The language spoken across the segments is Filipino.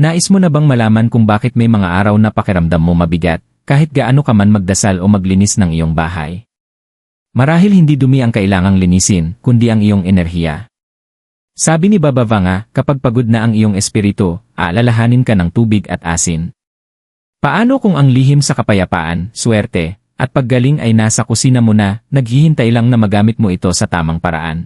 Nais mo na bang malaman kung bakit may mga araw na pakiramdam mo mabigat, kahit gaano ka man magdasal o maglinis ng iyong bahay? Marahil hindi dumi ang kailangang linisin, kundi ang iyong enerhiya. Sabi ni Baba Vanga, kapag pagod na ang iyong espiritu, aalalahanin ka ng tubig at asin. Paano kung ang lihim sa kapayapaan, swerte, at paggaling ay nasa kusina mo na, naghihintay lang na magamit mo ito sa tamang paraan?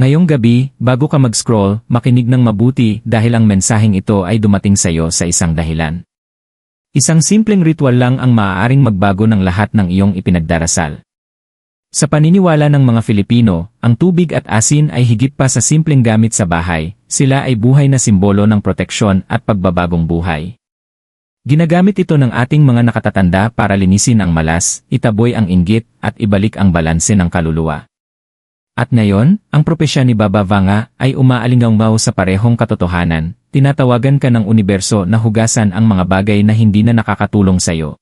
Ngayong gabi, bago ka mag-scroll, makinig ng mabuti dahil ang mensaheng ito ay dumating sa iyo sa isang dahilan. Isang simpleng ritual lang ang maaaring magbago ng lahat ng iyong ipinagdarasal. Sa paniniwala ng mga Filipino, ang tubig at asin ay higit pa sa simpleng gamit sa bahay, sila ay buhay na simbolo ng proteksyon at pagbabagong buhay. Ginagamit ito ng ating mga nakatatanda para linisin ang malas, itaboy ang inggit, at ibalik ang balanse ng kaluluwa. At ngayon, ang propesya ni Baba Vanga ay umaalingangmaw sa parehong katotohanan, tinatawagan ka ng universo na hugasan ang mga bagay na hindi na nakakatulong sa iyo.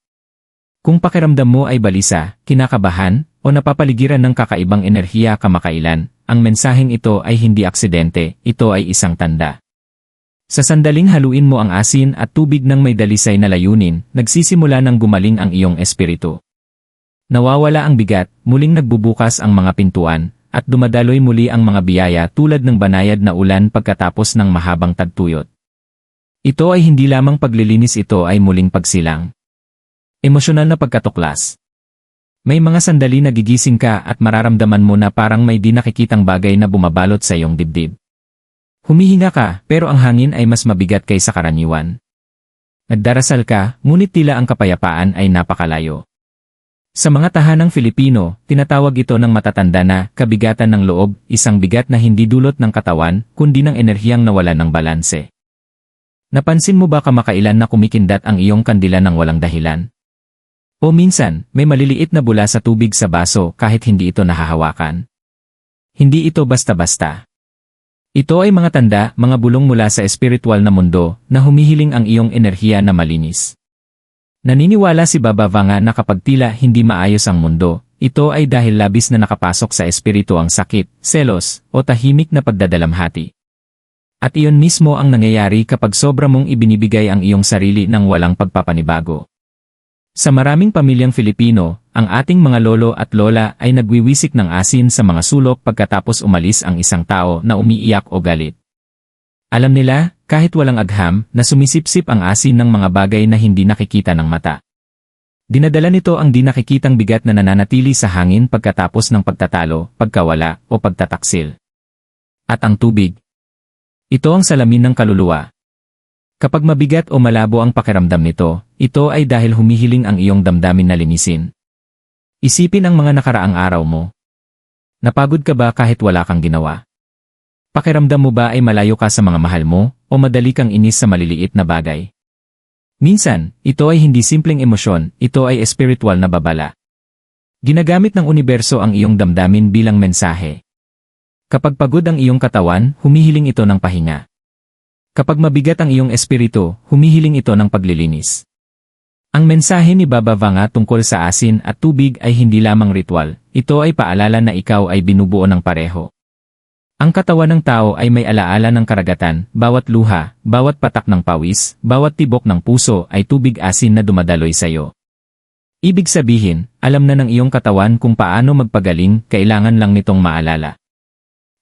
Kung pakiramdam mo ay balisa, kinakabahan, o napapaligiran ng kakaibang enerhiya kamakailan, ang mensaheng ito ay hindi aksidente, ito ay isang tanda. Sa sandaling haluin mo ang asin at tubig ng may dalisay na layunin, nagsisimula ng gumaling ang iyong espiritu. Nawawala ang bigat, muling nagbubukas ang mga pintuan, at dumadaloy muli ang mga biyaya tulad ng banayad na ulan pagkatapos ng mahabang tagtuyot. Ito ay hindi lamang paglilinis ito ay muling pagsilang. Emosyonal na pagkatuklas. May mga sandali na gigising ka at mararamdaman mo na parang may di nakikitang bagay na bumabalot sa iyong dibdib. Humihinga ka, pero ang hangin ay mas mabigat kaysa karaniwan. Nagdarasal ka, ngunit tila ang kapayapaan ay napakalayo. Sa mga tahanang Filipino, tinatawag ito ng matatanda na kabigatan ng loob, isang bigat na hindi dulot ng katawan, kundi ng enerhiyang nawala ng balanse. Napansin mo ba kamakailan na kumikindat ang iyong kandila ng walang dahilan? O minsan, may maliliit na bula sa tubig sa baso kahit hindi ito nahahawakan. Hindi ito basta-basta. Ito ay mga tanda, mga bulong mula sa espiritual na mundo na humihiling ang iyong enerhiya na malinis. Naniniwala si Baba Vanga na kapag tila hindi maayos ang mundo, ito ay dahil labis na nakapasok sa espiritu ang sakit, selos, o tahimik na pagdadalamhati. At iyon mismo ang nangyayari kapag sobra mong ibinibigay ang iyong sarili ng walang pagpapanibago. Sa maraming pamilyang Filipino, ang ating mga lolo at lola ay nagwiwisik ng asin sa mga sulok pagkatapos umalis ang isang tao na umiiyak o galit. Alam nila, kahit walang agham, na sumisipsip ang asin ng mga bagay na hindi nakikita ng mata. Dinadala nito ang di nakikitang bigat na nananatili sa hangin pagkatapos ng pagtatalo, pagkawala, o pagtataksil. At ang tubig. Ito ang salamin ng kaluluwa, Kapag mabigat o malabo ang pakiramdam nito, ito ay dahil humihiling ang iyong damdamin na linisin. Isipin ang mga nakaraang araw mo. Napagod ka ba kahit wala kang ginawa? Pakiramdam mo ba ay malayo ka sa mga mahal mo, o madali kang inis sa maliliit na bagay? Minsan, ito ay hindi simpleng emosyon, ito ay espiritual na babala. Ginagamit ng universo ang iyong damdamin bilang mensahe. Kapag pagod ang iyong katawan, humihiling ito ng pahinga. Kapag mabigat ang iyong espiritu, humihiling ito ng paglilinis. Ang mensahe ni Baba Vanga tungkol sa asin at tubig ay hindi lamang ritual, ito ay paalala na ikaw ay binubuo ng pareho. Ang katawan ng tao ay may alaala ng karagatan, bawat luha, bawat patak ng pawis, bawat tibok ng puso ay tubig asin na dumadaloy sa iyo. Ibig sabihin, alam na ng iyong katawan kung paano magpagaling, kailangan lang nitong maalala.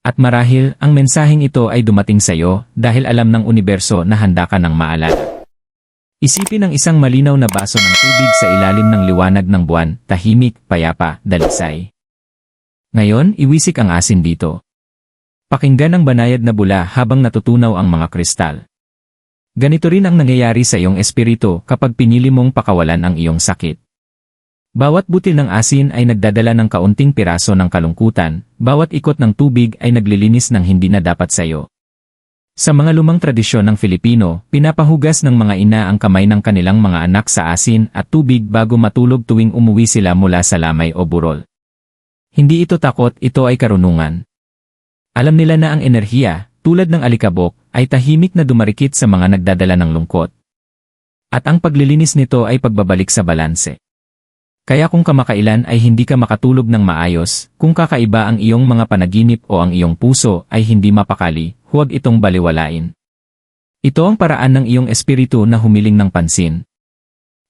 At marahil, ang mensaheng ito ay dumating sa iyo dahil alam ng universo na handa ka ng maalala. Isipin ang isang malinaw na baso ng tubig sa ilalim ng liwanag ng buwan, tahimik, payapa, dalisay. Ngayon, iwisik ang asin dito. Pakinggan ang banayad na bula habang natutunaw ang mga kristal. Ganito rin ang nangyayari sa iyong espiritu kapag pinili mong pakawalan ang iyong sakit. Bawat butil ng asin ay nagdadala ng kaunting piraso ng kalungkutan, bawat ikot ng tubig ay naglilinis ng hindi na dapat sa iyo. Sa mga lumang tradisyon ng Filipino, pinapahugas ng mga ina ang kamay ng kanilang mga anak sa asin at tubig bago matulog tuwing umuwi sila mula sa lamay o burol. Hindi ito takot, ito ay karunungan. Alam nila na ang enerhiya, tulad ng alikabok, ay tahimik na dumarikit sa mga nagdadala ng lungkot. At ang paglilinis nito ay pagbabalik sa balanse. Kaya kung kamakailan ay hindi ka makatulog ng maayos, kung kakaiba ang iyong mga panaginip o ang iyong puso ay hindi mapakali, huwag itong baliwalain. Ito ang paraan ng iyong espiritu na humiling ng pansin.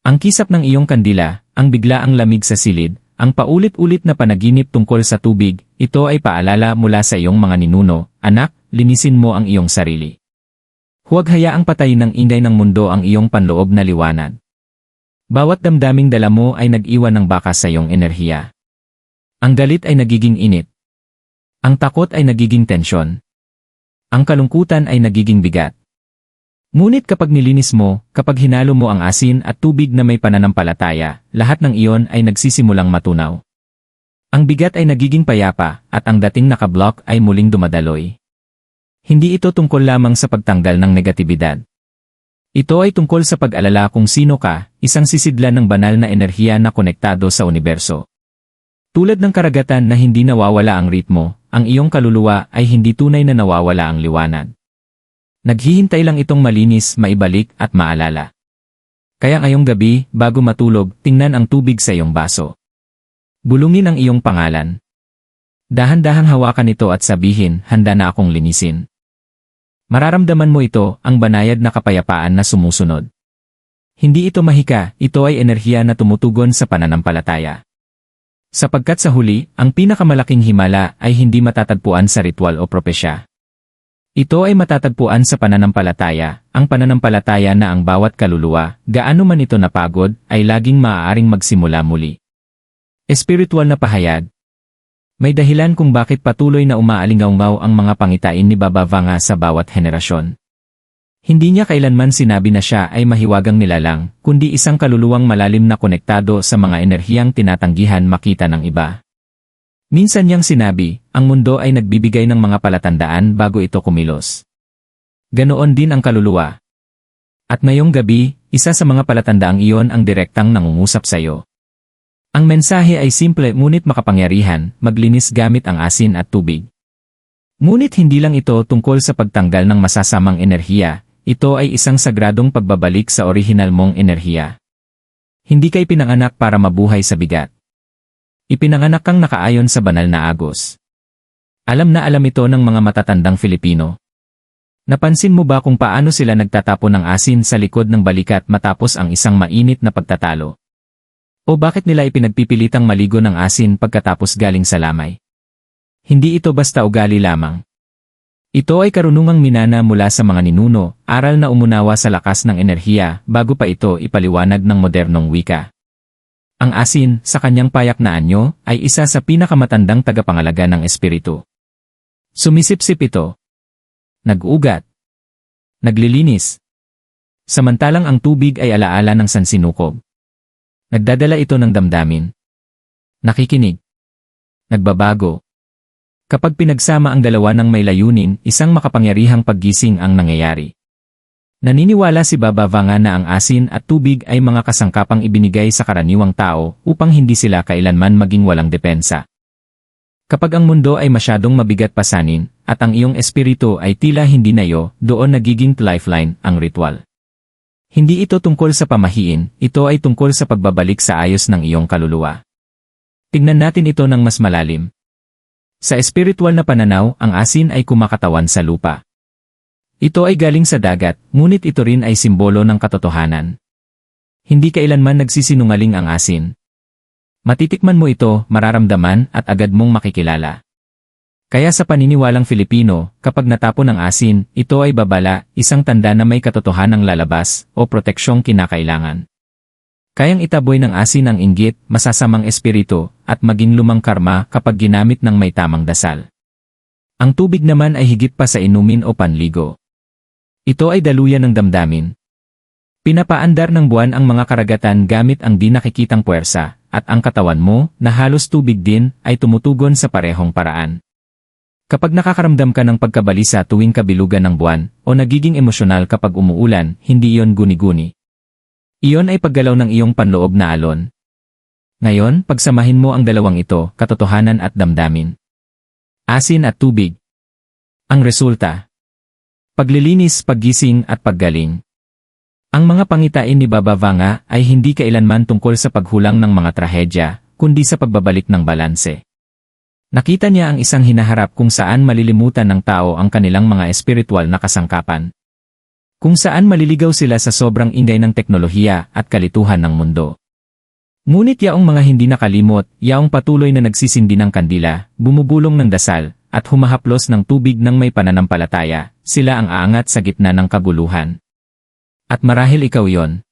Ang kisap ng iyong kandila, ang bigla ang lamig sa silid, ang paulit-ulit na panaginip tungkol sa tubig, ito ay paalala mula sa iyong mga ninuno, anak, linisin mo ang iyong sarili. Huwag hayaang patayin ng inday ng mundo ang iyong panloob na liwanag. Bawat damdaming dala mo ay nag-iwan ng bakas sa iyong enerhiya. Ang galit ay nagiging init. Ang takot ay nagiging tensyon. Ang kalungkutan ay nagiging bigat. Ngunit kapag nilinis mo, kapag hinalo mo ang asin at tubig na may pananampalataya, lahat ng iyon ay nagsisimulang matunaw. Ang bigat ay nagiging payapa at ang dating nakablock ay muling dumadaloy. Hindi ito tungkol lamang sa pagtanggal ng negatibidad. Ito ay tungkol sa pag-alala kung sino ka, isang sisidlan ng banal na enerhiya na konektado sa universo. Tulad ng karagatan na hindi nawawala ang ritmo, ang iyong kaluluwa ay hindi tunay na nawawala ang liwanag. Naghihintay lang itong malinis, maibalik at maalala. Kaya ngayong gabi, bago matulog, tingnan ang tubig sa iyong baso. Bulungin ang iyong pangalan. Dahan-dahang hawakan ito at sabihin, handa na akong linisin. Mararamdaman mo ito, ang banayad na kapayapaan na sumusunod. Hindi ito mahika, ito ay enerhiya na tumutugon sa pananampalataya. Sapagkat sa huli, ang pinakamalaking himala ay hindi matatagpuan sa ritual o propesya. Ito ay matatagpuan sa pananampalataya, ang pananampalataya na ang bawat kaluluwa, gaano man ito napagod, ay laging maaaring magsimula muli. Espiritual na pahayag. May dahilan kung bakit patuloy na umaalingaw ang mga pangitain ni Baba Vanga sa bawat henerasyon. Hindi niya kailanman sinabi na siya ay mahiwagang nilalang, kundi isang kaluluwang malalim na konektado sa mga enerhiyang tinatanggihan makita ng iba. Minsan niyang sinabi, ang mundo ay nagbibigay ng mga palatandaan bago ito kumilos. Ganoon din ang kaluluwa. At ngayong gabi, isa sa mga palatandaang iyon ang direktang nangungusap sa iyo. Ang mensahe ay simple ngunit makapangyarihan, maglinis gamit ang asin at tubig. Ngunit hindi lang ito tungkol sa pagtanggal ng masasamang enerhiya, ito ay isang sagradong pagbabalik sa orihinal mong enerhiya. Hindi kay pinanganak para mabuhay sa bigat. Ipinanganak kang nakaayon sa banal na agos. Alam na alam ito ng mga matatandang Filipino. Napansin mo ba kung paano sila nagtatapon ng asin sa likod ng balikat matapos ang isang mainit na pagtatalo? O bakit nila ipinagpipilitang maligo ng asin pagkatapos galing sa lamay? Hindi ito basta ugali lamang. Ito ay karunungang minana mula sa mga ninuno, aral na umunawa sa lakas ng enerhiya bago pa ito ipaliwanag ng modernong wika. Ang asin, sa kanyang payak na anyo, ay isa sa pinakamatandang tagapangalaga ng espiritu. Sumisipsip ito. Nag-ugat. Naglilinis. Samantalang ang tubig ay alaala ng sansinukob. Nagdadala ito ng damdamin. Nakikinig. Nagbabago. Kapag pinagsama ang dalawa ng may layunin, isang makapangyarihang paggising ang nangyayari. Naniniwala si Baba Vanga na ang asin at tubig ay mga kasangkapang ibinigay sa karaniwang tao upang hindi sila kailanman maging walang depensa. Kapag ang mundo ay masyadong mabigat pasanin, at ang iyong espiritu ay tila hindi nayo, doon nagiging lifeline ang ritual. Hindi ito tungkol sa pamahiin, ito ay tungkol sa pagbabalik sa ayos ng iyong kaluluwa. Tingnan natin ito ng mas malalim. Sa espiritual na pananaw, ang asin ay kumakatawan sa lupa. Ito ay galing sa dagat, ngunit ito rin ay simbolo ng katotohanan. Hindi kailanman nagsisinungaling ang asin. Matitikman mo ito, mararamdaman, at agad mong makikilala. Kaya sa paniniwalang Filipino, kapag natapon ang asin, ito ay babala, isang tanda na may katotohanang lalabas, o proteksyong kinakailangan. Kayang itaboy ng asin ang inggit, masasamang espiritu, at maging lumang karma kapag ginamit ng may tamang dasal. Ang tubig naman ay higit pa sa inumin o panligo. Ito ay daluyan ng damdamin. Pinapaandar ng buwan ang mga karagatan gamit ang di nakikitang puwersa, at ang katawan mo, na halos tubig din, ay tumutugon sa parehong paraan. Kapag nakakaramdam ka ng pagkabalisa tuwing kabilugan ng buwan, o nagiging emosyonal kapag umuulan, hindi iyon guni-guni. Iyon ay paggalaw ng iyong panloob na alon. Ngayon, pagsamahin mo ang dalawang ito, katotohanan at damdamin. Asin at tubig. Ang resulta, Paglilinis, paggising at paggaling. Ang mga pangitain ni Baba Vanga ay hindi kailanman tungkol sa paghulang ng mga trahedya, kundi sa pagbabalik ng balanse. Nakita niya ang isang hinaharap kung saan malilimutan ng tao ang kanilang mga espiritual na kasangkapan. Kung saan maliligaw sila sa sobrang ingay ng teknolohiya at kalituhan ng mundo. Ngunit yaong mga hindi nakalimot, yaong patuloy na nagsisindi ng kandila, bumubulong ng dasal, at humahaplos ng tubig ng may pananampalataya, sila ang aangat sa gitna ng kaguluhan. At marahil ikaw yon.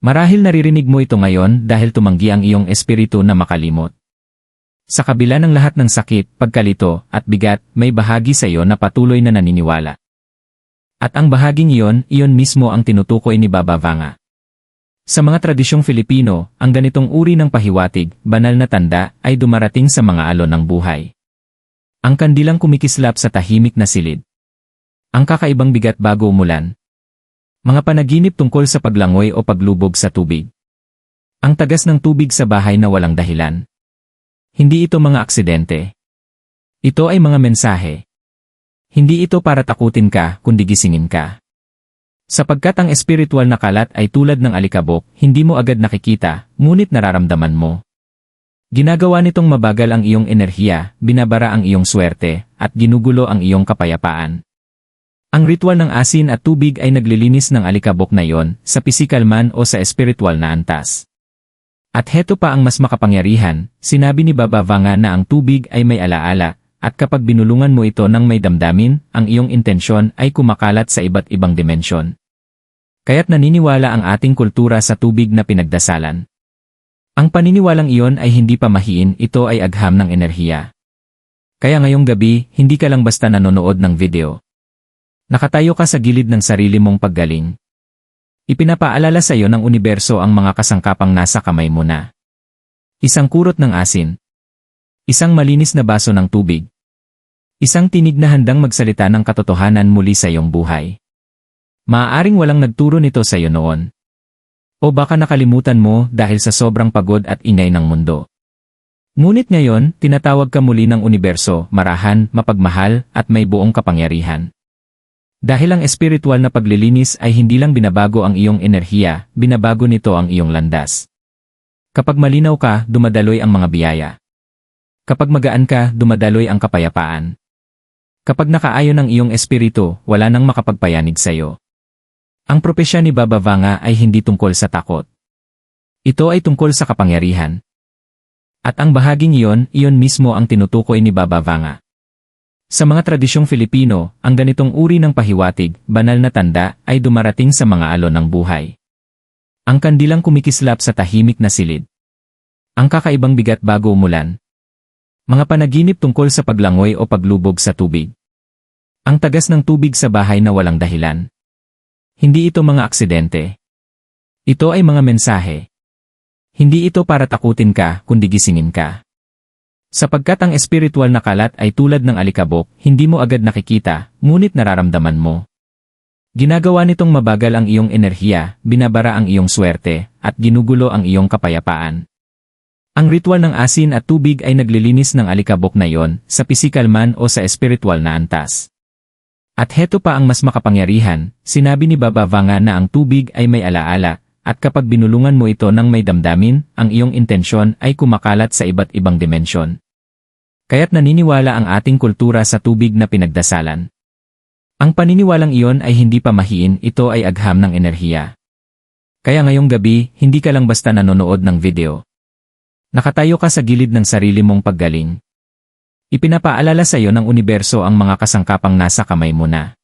Marahil naririnig mo ito ngayon dahil tumanggi ang iyong espiritu na makalimot. Sa kabila ng lahat ng sakit, pagkalito, at bigat, may bahagi sa iyo na patuloy na naniniwala. At ang bahaging iyon, iyon mismo ang tinutukoy ni Baba Vanga. Sa mga tradisyong Filipino, ang ganitong uri ng pahiwatig, banal na tanda, ay dumarating sa mga alon ng buhay. Ang kandilang kumikislap sa tahimik na silid. Ang kakaibang bigat bago umulan. Mga panaginip tungkol sa paglangoy o paglubog sa tubig. Ang tagas ng tubig sa bahay na walang dahilan. Hindi ito mga aksidente. Ito ay mga mensahe. Hindi ito para takutin ka, kundi gisingin ka. Sapagkat ang espiritual na kalat ay tulad ng alikabok, hindi mo agad nakikita, ngunit nararamdaman mo. Ginagawa nitong mabagal ang iyong enerhiya, binabara ang iyong swerte, at ginugulo ang iyong kapayapaan. Ang ritual ng asin at tubig ay naglilinis ng alikabok na iyon, sa pisikal man o sa espiritual na antas. At heto pa ang mas makapangyarihan, sinabi ni Baba Vanga na ang tubig ay may alaala, at kapag binulungan mo ito ng may damdamin, ang iyong intensyon ay kumakalat sa iba't ibang dimensyon. Kaya't naniniwala ang ating kultura sa tubig na pinagdasalan. Ang paniniwalang iyon ay hindi pa mahiin, ito ay agham ng enerhiya. Kaya ngayong gabi, hindi ka lang basta nanonood ng video. Nakatayo ka sa gilid ng sarili mong paggaling. Ipinapaalala sa iyo ng universo ang mga kasangkapang nasa kamay mo na. Isang kurot ng asin. Isang malinis na baso ng tubig. Isang tinig na handang magsalita ng katotohanan muli sa iyong buhay. Maaaring walang nagturo nito sa iyo noon. O baka nakalimutan mo dahil sa sobrang pagod at ingay ng mundo. Ngunit ngayon, tinatawag ka muli ng universo, marahan, mapagmahal, at may buong kapangyarihan. Dahil ang espiritual na paglilinis ay hindi lang binabago ang iyong enerhiya, binabago nito ang iyong landas. Kapag malinaw ka, dumadaloy ang mga biyaya. Kapag magaan ka, dumadaloy ang kapayapaan. Kapag nakaayon ang iyong espiritu, wala nang makapagpayanig sa iyo. Ang propesya ni Baba Vanga ay hindi tungkol sa takot. Ito ay tungkol sa kapangyarihan. At ang bahaging iyon, iyon mismo ang tinutukoy ni Baba Vanga. Sa mga tradisyong Filipino, ang ganitong uri ng pahiwatig, banal na tanda, ay dumarating sa mga alon ng buhay. Ang kandilang kumikislap sa tahimik na silid. Ang kakaibang bigat bago umulan, mga panaginip tungkol sa paglangoy o paglubog sa tubig. Ang tagas ng tubig sa bahay na walang dahilan. Hindi ito mga aksidente. Ito ay mga mensahe. Hindi ito para takutin ka, kundi gisingin ka. Sapagkat ang espiritual na kalat ay tulad ng alikabok, hindi mo agad nakikita, ngunit nararamdaman mo. Ginagawa nitong mabagal ang iyong enerhiya, binabara ang iyong swerte, at ginugulo ang iyong kapayapaan. Ang ritual ng asin at tubig ay naglilinis ng alikabok na yon, sa pisikal man o sa espiritual na antas. At heto pa ang mas makapangyarihan, sinabi ni Baba Vanga na ang tubig ay may alaala, at kapag binulungan mo ito ng may damdamin, ang iyong intensyon ay kumakalat sa iba't ibang dimensyon. Kaya't naniniwala ang ating kultura sa tubig na pinagdasalan. Ang paniniwalang iyon ay hindi pa mahiin, ito ay agham ng enerhiya. Kaya ngayong gabi, hindi ka lang basta nanonood ng video. Nakatayo ka sa gilid ng sarili mong paggaling. Ipinapaalala sa iyo ng universo ang mga kasangkapang nasa kamay mo na.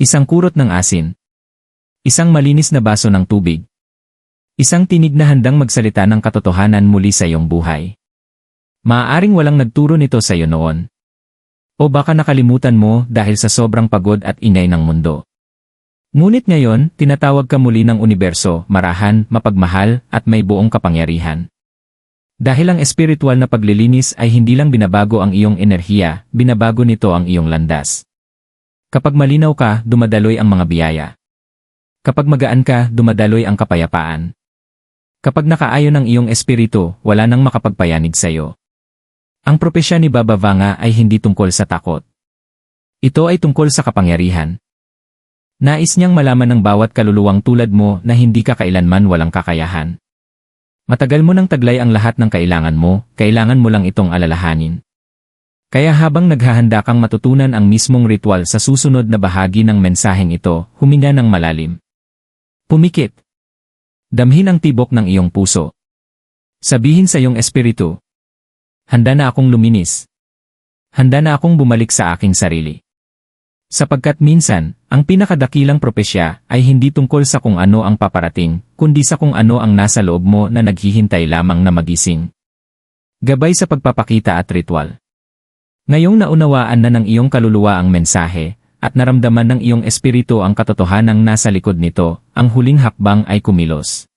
Isang kurot ng asin. Isang malinis na baso ng tubig. Isang tinig na handang magsalita ng katotohanan muli sa iyong buhay. Maaaring walang nagturo nito sa iyo noon. O baka nakalimutan mo dahil sa sobrang pagod at ingay ng mundo. Ngunit ngayon, tinatawag ka muli ng universo, marahan, mapagmahal, at may buong kapangyarihan. Dahil ang espiritual na paglilinis ay hindi lang binabago ang iyong enerhiya, binabago nito ang iyong landas. Kapag malinaw ka, dumadaloy ang mga biyaya. Kapag magaan ka, dumadaloy ang kapayapaan. Kapag nakaayon ang iyong espiritu, wala nang makapagpayanig sa iyo. Ang propesya ni Baba Vanga ay hindi tungkol sa takot. Ito ay tungkol sa kapangyarihan. Nais niyang malaman ng bawat kaluluwang tulad mo na hindi ka kailanman walang kakayahan. Matagal mo nang taglay ang lahat ng kailangan mo, kailangan mo lang itong alalahanin. Kaya habang naghahanda kang matutunan ang mismong ritual sa susunod na bahagi ng mensaheng ito, huminga ng malalim. Pumikit. Damhin ang tibok ng iyong puso. Sabihin sa iyong espiritu, Handa na akong luminis. Handa na akong bumalik sa aking sarili. Sapagkat minsan, ang pinakadakilang propesya ay hindi tungkol sa kung ano ang paparating, kundi sa kung ano ang nasa loob mo na naghihintay lamang na magising. Gabay sa pagpapakita at ritual. Ngayong naunawaan na ng iyong kaluluwa ang mensahe, at naramdaman ng iyong espiritu ang katotohanang nasa likod nito, ang huling hakbang ay kumilos.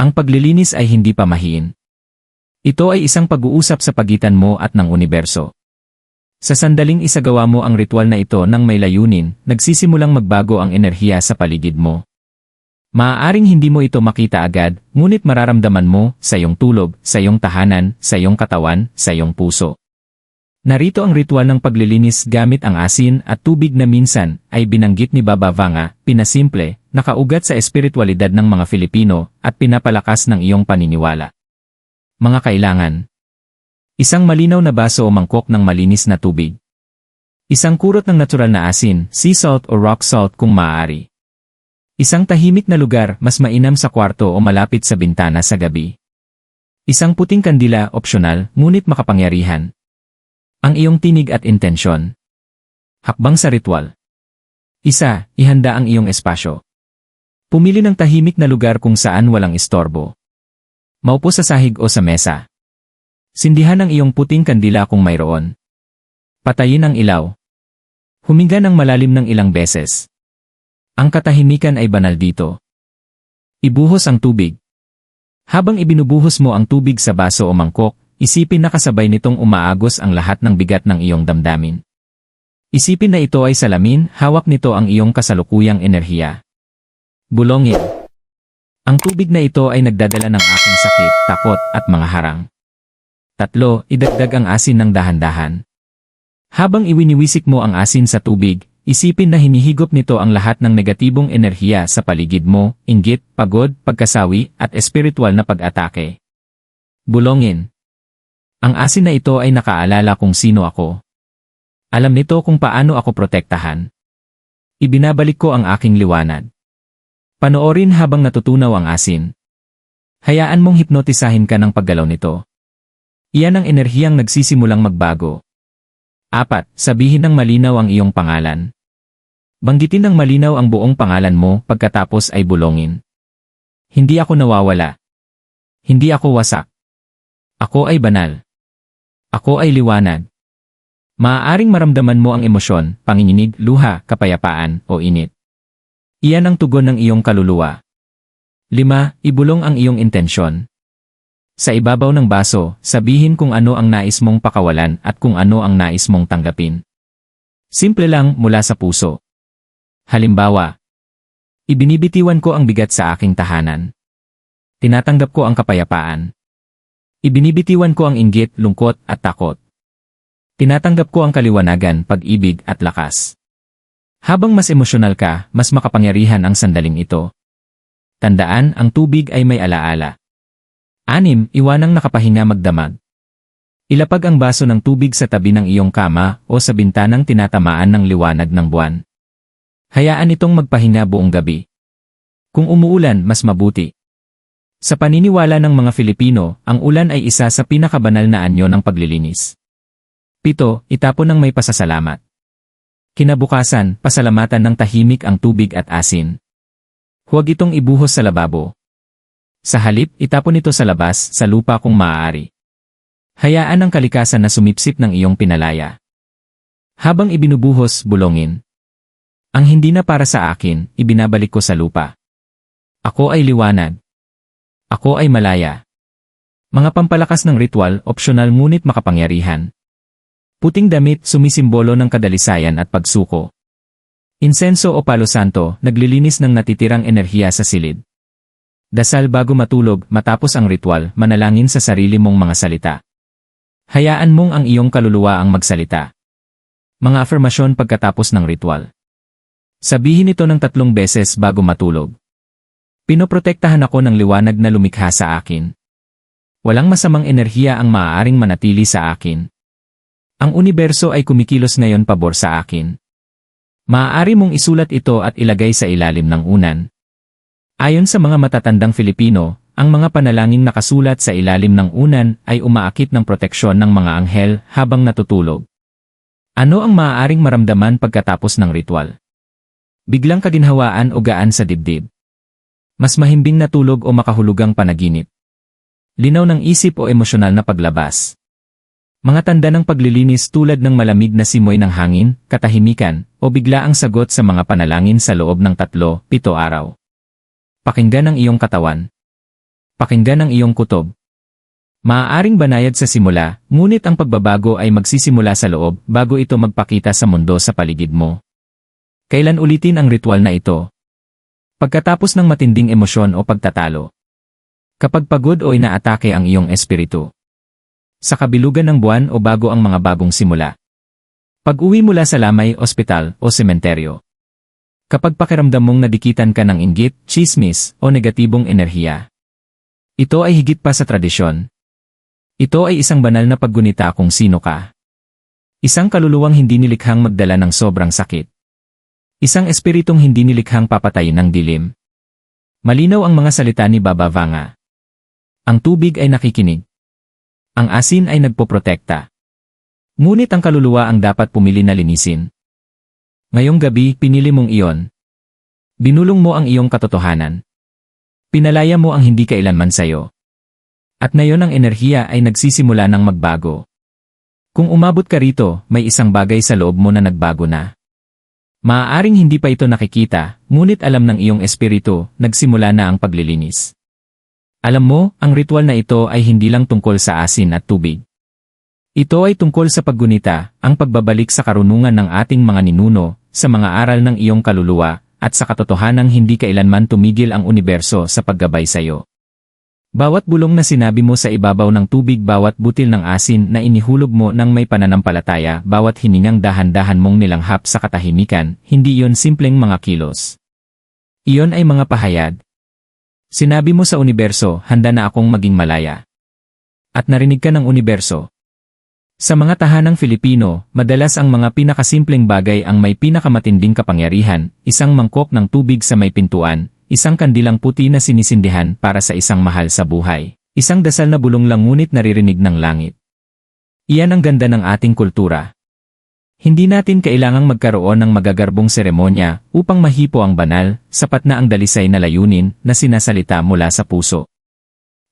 Ang paglilinis ay hindi pamahiin. Ito ay isang pag-uusap sa pagitan mo at ng universo. Sa sandaling isagawa mo ang ritual na ito ng may layunin, nagsisimulang magbago ang enerhiya sa paligid mo. Maaaring hindi mo ito makita agad, ngunit mararamdaman mo sa iyong tulog, sa iyong tahanan, sa iyong katawan, sa iyong puso. Narito ang ritual ng paglilinis gamit ang asin at tubig na minsan ay binanggit ni Baba Vanga, pinasimple, nakaugat sa espiritualidad ng mga Filipino at pinapalakas ng iyong paniniwala. Mga kailangan. Isang malinaw na baso o mangkok ng malinis na tubig. Isang kurot ng natural na asin, sea salt o rock salt kung maaari. Isang tahimik na lugar mas mainam sa kwarto o malapit sa bintana sa gabi. Isang puting kandila opsyonal ngunit makapangyarihan. Ang iyong tinig at intensyon. Hakbang sa ritual. Isa, ihanda ang iyong espasyo. Pumili ng tahimik na lugar kung saan walang istorbo. Maupo sa sahig o sa mesa. Sindihan ang iyong puting kandila kung mayroon. Patayin ang ilaw. Huminga ng malalim ng ilang beses. Ang katahimikan ay banal dito. Ibuhos ang tubig. Habang ibinubuhos mo ang tubig sa baso o mangkok, isipin na kasabay nitong umaagos ang lahat ng bigat ng iyong damdamin. Isipin na ito ay salamin, hawak nito ang iyong kasalukuyang enerhiya. Bulongin. Ang tubig na ito ay nagdadala ng aking sakit, takot, at mga harang. Tatlo, idagdag ang asin ng dahan-dahan. Habang iwiniwisik mo ang asin sa tubig, isipin na hinihigop nito ang lahat ng negatibong enerhiya sa paligid mo, inggit, pagod, pagkasawi, at espiritual na pag-atake. Bulongin. Ang asin na ito ay nakaalala kung sino ako. Alam nito kung paano ako protektahan. Ibinabalik ko ang aking liwanag. Panoorin habang natutunaw ang asin. Hayaan mong hipnotisahin ka ng paggalaw nito. Iyan ang enerhiyang nagsisimulang magbago. Apat, sabihin ng malinaw ang iyong pangalan. Banggitin ng malinaw ang buong pangalan mo pagkatapos ay bulongin. Hindi ako nawawala. Hindi ako wasak. Ako ay banal. Ako ay liwanag. Maaaring maramdaman mo ang emosyon, panginginig, luha, kapayapaan, o init. Iyan ang tugon ng iyong kaluluwa. 5. Ibulong ang iyong intensyon. Sa ibabaw ng baso, sabihin kung ano ang nais mong pakawalan at kung ano ang nais mong tanggapin. Simple lang mula sa puso. Halimbawa, ibinibitiwan ko ang bigat sa aking tahanan. Tinatanggap ko ang kapayapaan. Ibinibitiwan ko ang inggit, lungkot at takot. Tinatanggap ko ang kaliwanagan, pag-ibig at lakas. Habang mas emosyonal ka, mas makapangyarihan ang sandaling ito. Tandaan, ang tubig ay may alaala. Anim, iwanang nakapahinga magdamag. Ilapag ang baso ng tubig sa tabi ng iyong kama o sa bintanang tinatamaan ng liwanag ng buwan. Hayaan itong magpahinga buong gabi. Kung umuulan, mas mabuti. Sa paniniwala ng mga Filipino, ang ulan ay isa sa pinakabanal na anyo ng paglilinis. Pito, itapon ng may pasasalamat. Kinabukasan, pasalamatan ng tahimik ang tubig at asin. Huwag itong ibuhos sa lababo. Sa halip, itapon ito sa labas, sa lupa kung maaari. Hayaan ang kalikasan na sumipsip ng iyong pinalaya. Habang ibinubuhos, bulongin. Ang hindi na para sa akin, ibinabalik ko sa lupa. Ako ay liwanag. Ako ay malaya. Mga pampalakas ng ritual, opsyonal ngunit makapangyarihan. Puting damit sumisimbolo ng kadalisayan at pagsuko. Insenso o palo santo, naglilinis ng natitirang enerhiya sa silid. Dasal bago matulog, matapos ang ritual, manalangin sa sarili mong mga salita. Hayaan mong ang iyong kaluluwa ang magsalita. Mga afirmasyon pagkatapos ng ritual. Sabihin ito ng tatlong beses bago matulog. Pinoprotektahan ako ng liwanag na lumikha sa akin. Walang masamang enerhiya ang maaaring manatili sa akin. Ang universo ay kumikilos ngayon pabor sa akin. Maaari mong isulat ito at ilagay sa ilalim ng unan. Ayon sa mga matatandang Filipino, ang mga panalangin nakasulat sa ilalim ng unan ay umaakit ng proteksyon ng mga anghel habang natutulog. Ano ang maaaring maramdaman pagkatapos ng ritual? Biglang kaginhawaan o gaan sa dibdib. Mas mahimbing na tulog o makahulugang panaginip. Linaw ng isip o emosyonal na paglabas. Mga tanda ng paglilinis tulad ng malamig na simoy ng hangin, katahimikan, o bigla ang sagot sa mga panalangin sa loob ng tatlo, pito araw. Pakinggan ang iyong katawan. Pakinggan ang iyong kutob. Maaaring banayad sa simula, ngunit ang pagbabago ay magsisimula sa loob bago ito magpakita sa mundo sa paligid mo. Kailan ulitin ang ritual na ito? Pagkatapos ng matinding emosyon o pagtatalo. Kapag pagod o inaatake ang iyong espiritu. Sa kabilugan ng buwan o bago ang mga bagong simula. Pag-uwi mula sa lamay, ospital o sementeryo. Kapag pakiramdam mong nadikitan ka ng inggit, chismis o negatibong enerhiya. Ito ay higit pa sa tradisyon. Ito ay isang banal na paggunita kung sino ka. Isang kaluluwang hindi nilikhang magdala ng sobrang sakit. Isang espiritong hindi nilikhang papatayin ng dilim. Malinaw ang mga salita ni Baba Vanga. Ang tubig ay nakikinig. Ang asin ay nagpoprotekta. Ngunit ang kaluluwa ang dapat pumili na linisin. Ngayong gabi, pinili mong iyon. Binulong mo ang iyong katotohanan. Pinalaya mo ang hindi kailanman sayo. At ngayon ang enerhiya ay nagsisimula ng magbago. Kung umabot ka rito, may isang bagay sa loob mo na nagbago na. Maaaring hindi pa ito nakikita, ngunit alam ng iyong espiritu, nagsimula na ang paglilinis. Alam mo, ang ritual na ito ay hindi lang tungkol sa asin at tubig. Ito ay tungkol sa paggunita, ang pagbabalik sa karunungan ng ating mga ninuno, sa mga aral ng iyong kaluluwa, at sa katotohanang hindi kailanman tumigil ang universo sa paggabay sa iyo. Bawat bulong na sinabi mo sa ibabaw ng tubig bawat butil ng asin na inihulog mo ng may pananampalataya bawat hiningang dahan-dahan mong nilanghap sa katahimikan, hindi yon simpleng mga kilos. Iyon ay mga pahayag, Sinabi mo sa universo, handa na akong maging malaya. At narinig ka ng universo. Sa mga tahanang Filipino, madalas ang mga pinakasimpleng bagay ang may pinakamatinding kapangyarihan, isang mangkok ng tubig sa may pintuan, isang kandilang puti na sinisindihan para sa isang mahal sa buhay, isang dasal na bulong lang ngunit naririnig ng langit. Iyan ang ganda ng ating kultura. Hindi natin kailangang magkaroon ng magagarbong seremonya upang mahipo ang banal, sapat na ang dalisay na layunin na sinasalita mula sa puso.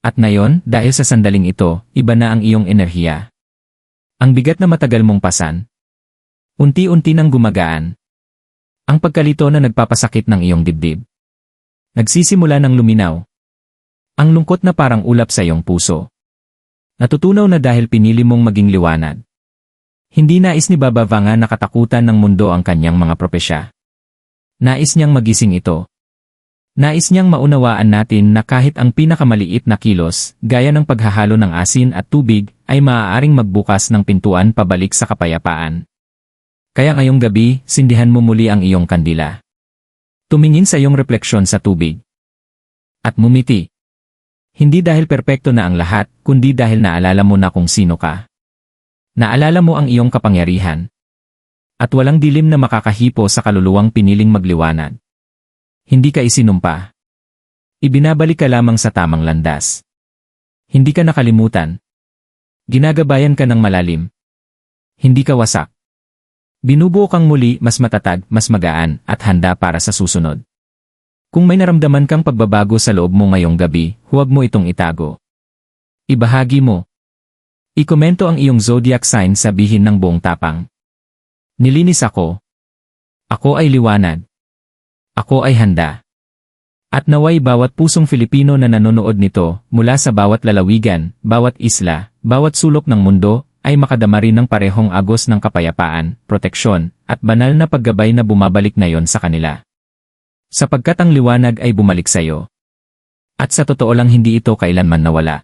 At ngayon, dahil sa sandaling ito, iba na ang iyong enerhiya. Ang bigat na matagal mong pasan. Unti-unti nang gumagaan. Ang pagkalito na nagpapasakit ng iyong dibdib. Nagsisimula ng luminaw. Ang lungkot na parang ulap sa iyong puso. Natutunaw na dahil pinili mong maging liwanag. Hindi nais ni Baba Vanga na katakutan ng mundo ang kanyang mga propesya. Nais niyang magising ito. Nais niyang maunawaan natin na kahit ang pinakamaliit na kilos, gaya ng paghahalo ng asin at tubig, ay maaaring magbukas ng pintuan pabalik sa kapayapaan. Kaya ngayong gabi, sindihan mo muli ang iyong kandila. Tumingin sa iyong refleksyon sa tubig. At mumiti. Hindi dahil perpekto na ang lahat, kundi dahil naalala mo na kung sino ka. Naalala mo ang iyong kapangyarihan. At walang dilim na makakahipo sa kaluluwang piniling magliwanag. Hindi ka isinumpa. Ibinabalik ka lamang sa tamang landas. Hindi ka nakalimutan. Ginagabayan ka ng malalim. Hindi ka wasak. Binubuo kang muli mas matatag, mas magaan, at handa para sa susunod. Kung may naramdaman kang pagbabago sa loob mo ngayong gabi, huwag mo itong itago. Ibahagi mo, Ikomento ang iyong zodiac sign sabihin ng buong tapang. Nilinis ako. Ako ay liwanag. Ako ay handa. At naway bawat pusong Filipino na nanonood nito, mula sa bawat lalawigan, bawat isla, bawat sulok ng mundo, ay makadama rin ng parehong agos ng kapayapaan, proteksyon, at banal na paggabay na bumabalik na yon sa kanila. Sapagkat ang liwanag ay bumalik sa iyo. At sa totoo lang hindi ito kailanman nawala.